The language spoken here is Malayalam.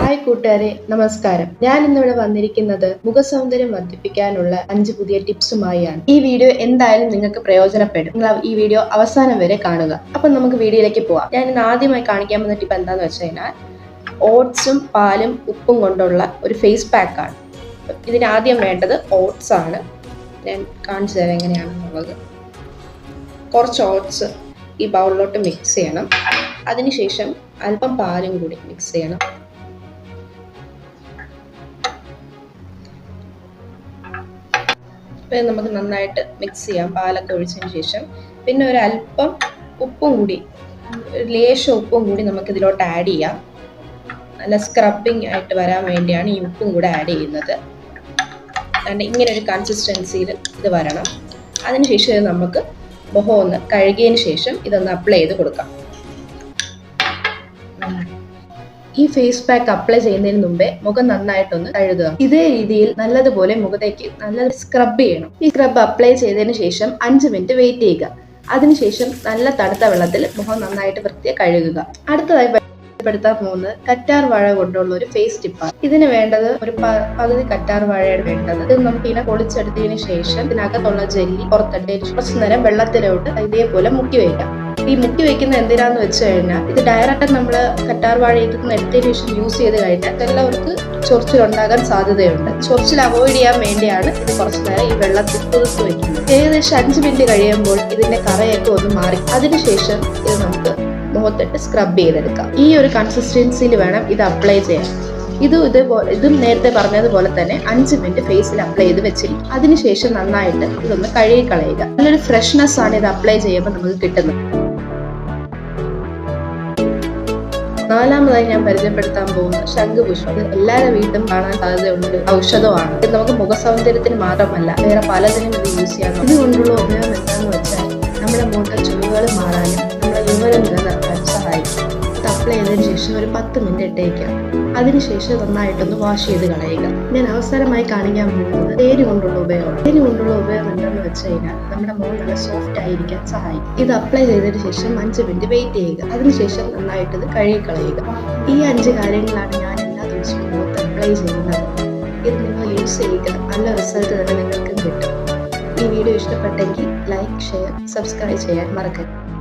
ഹായ് കൂട്ടുകാരെ നമസ്കാരം. ഞാൻ ഇന്നിവിടെ വന്നിരിക്കുന്നത് മുഖസൗന്ദര്യം വർദ്ധിപ്പിക്കാനുള്ള അഞ്ച് പുതിയ ടിപ്സുമായാണ്. ഈ വീഡിയോ എന്തായാലും നിങ്ങൾക്ക് പ്രയോജനപ്പെടും. നിങ്ങൾ ഈ വീഡിയോ അവസാനം വരെ കാണുക. അപ്പം നമുക്ക് വീഡിയോയിലേക്ക് പോവാം. ഞാൻ ഇന്ന് ആദ്യമായി കാണിക്കാൻ പോകുന്ന ടിപ്പ് എന്താന്ന് വെച്ച് കഴിഞ്ഞാൽ ഓട്സും പാലും ഉപ്പും കൊണ്ടുള്ള ഒരു ഫേസ് പാക്കാണ് ഇതിന് ആദ്യം വേണ്ടത് ഓട്സ് ആണ്. ഞാൻ കാണിച്ചു തരാം എങ്ങനെയാണെന്നുള്ളത്. കുറച്ച് ഓട്സ് ഈ ബൗളിലോട്ട് മിക്സ് ചെയ്യണം. അതിനുശേഷം അല്പം പാലും കൂടി മിക്സ് ചെയ്യണം. ഇപ്പം നമുക്ക് നന്നായിട്ട് മിക്സ് ചെയ്യാം. പാലൊക്കെ ഒഴിച്ചതിന് ശേഷം. പിന്നെ ഒരു അല്പം ഉപ്പും കൂടി ലേശം ഉപ്പും കൂടി നമുക്ക് ഇതിലോട്ട് ആഡ് ചെയ്യാം. നല്ല സ്ക്രബിങ് ആയിട്ട് വരാൻ വേണ്ടിയാണ് ഈ ഉപ്പും കൂടെ ആഡ് ചെയ്യുന്നത്. കാരണം ഇങ്ങനെ ഒരു കൺസിസ്റ്റൻസിയിൽ ഇത് വരണം. അതിനുശേഷം നമുക്ക് മുഖം ഒന്ന് കഴുകിയതിന് ശേഷം ഇതൊന്ന് അപ്ലൈ ചെയ്ത് കൊടുക്കാം. ഈ ഫേസ് പാക്ക് അപ്ലൈ ചെയ്യുന്നതിന് മുമ്പേ മുഖം നന്നായിട്ടൊന്ന് കഴുകുക. ഇതേ രീതിയിൽ നല്ലതുപോലെ മുഖത്തേക്ക് നല്ല സ്ക്രബ് ചെയ്യണം. ഈ സ്ക്രബ് അപ്ലൈ ചെയ്തതിന് ശേഷം അഞ്ച് മിനിറ്റ് വെയിറ്റ് ചെയ്യുക. അതിനുശേഷം നല്ല തണുത്ത വെള്ളത്തിൽ മുഖം നന്നായിട്ട് വൃത്തിയെ കഴുകുക. അടുത്തതായി പരിചയപ്പെടുത്താൻ പോകുന്നത് കറ്റാർ വാഴ കൊണ്ടുള്ള ഒരു ഫേസ് ടിപ്പാണ് ഇതിന് വേണ്ടത് ഒരു പകുതി കറ്റാർ വാഴയാണ് വേണ്ടത്. ഇത് നമുക്ക് ഇതിനെ പൊളിച്ചെടുത്തതിന് ശേഷം ഇതിനകത്തുള്ള ജെല്ലി പുറത്തെടുത്തതിന് കുറച്ച് നേരം വെള്ളത്തിലോട്ട് ഇതേപോലെ മുക്കി വയ്ക്കാം ഈ മുക്കി വെക്കുന്ന എന്തിനാന്ന് വെച്ച് കഴിഞ്ഞാൽ ഇത് ഡയറക്റ്റ് നമ്മൾ കറ്റാർ വാഴ ഇതിൽ എടുത്തതിന് ശേഷം യൂസ് ചെയ്ത് കഴിഞ്ഞാൽ എല്ലാവർക്ക് ചൊറിച്ചിലുണ്ടാകാൻ സാധ്യതയുണ്ട്. ചൊറിച്ചിൽ അവോയ്ഡ് ചെയ്യാൻ വേണ്ടിയാണ് ഇത് കുറച്ച് നേരം ഈ വെള്ളത്തിൽ കുതിർത്ത് വെക്കുന്നത്. ഏകദേശം അഞ്ച് മിനിറ്റ് കഴിയുമ്പോൾ ഇതിന്റെ കറയൊക്കെ ഒന്ന് മാറി. അതിനുശേഷം ഇത് നമുക്ക് മുഖത്തിട്ട് സ്ക്രബ് ചെയ്തെടുക്കാം. ഈ ഒരു കൺസിസ്റ്റൻസിയിൽ വേണം ഇത് അപ്ലൈ ചെയ്യാൻ. ഇതും ഇതുപോലെ ഇതും നേരത്തെ പറഞ്ഞതുപോലെ തന്നെ അഞ്ച് മിനിറ്റ് ഫേസിൽ അപ്ലൈ ചെയ്ത് വെച്ചിരിക്കും. അതിനുശേഷം നന്നായിട്ട് ഇതൊന്ന് കഴുകി കളയുക നല്ലൊരു ഫ്രഷ്നെസ് ആണ് ഇത് അപ്ലൈ ചെയ്യുമ്പോൾ നമുക്ക് കിട്ടുന്നത്. നാലാമതായി ഞാൻ പരിചയപ്പെടുത്താൻ പോകുന്ന ശംഖുപുഷ്പം. ഇത് എല്ലാവരുടെ വീട്ടും കാണാൻ സാധ്യതയുണ്ട് ഔഷധമാണ്. ഇത് നമുക്ക് മുഖ സൗന്ദര്യത്തിന് മാത്രമല്ല വേറെ പലതിനും ഇത് യൂസ് ചെയ്യാം ഇതുകൊണ്ടുള്ള ഉപയോഗം എന്താണെന്ന് വെച്ചാൽ നമ്മുടെ മുഖത്തെ ചുളിവുകൾ മാറാനും ചെയ്തതിനു ശേഷം ഒരു പത്ത് മിനിറ്റ് ഇട്ടേക്കാം അതിനുശേഷം നന്നായിട്ടൊന്ന് വാഷ് ചെയ്ത് കളയുക. ഞാൻ അവസാനമായി കാണിക്കാൻ പോകുന്നത് തേന് കൊണ്ടുള്ള ഉപയോഗം. തേന് കൊണ്ടുള്ള ഉപയോഗം എന്താണെന്ന് വെച്ച് കഴിഞ്ഞാൽ നമ്മുടെ മുഖം നല്ല സോഫ്റ്റ് ആയിരിക്കാൻ സഹായിക്കും. ഇത് അപ്ലൈ ചെയ്തതിന് ശേഷം അഞ്ച് മിനിറ്റ് വെയിറ്റ് ചെയ്യുക. അതിനുശേഷം നന്നായിട്ട് ഇത് കഴുകി കളയുക. ഈ അഞ്ച് കാര്യങ്ങളാണ് ഞാൻ എല്ലാ ദിവസവും മുഖത്ത് അപ്ലൈ ചെയ്യുന്നത്. ഇത് നിങ്ങൾ യൂസ് ചെയ്യുക. നല്ല റിസൾട്ട് തന്നെ നിങ്ങൾക്കും കിട്ടും. ഈ വീഡിയോ ഇഷ്ടപ്പെട്ടെങ്കിൽ ലൈക്ക് ഷെയർ സബ്സ്ക്രൈബ് ചെയ്യാൻ മറക്കരുത്.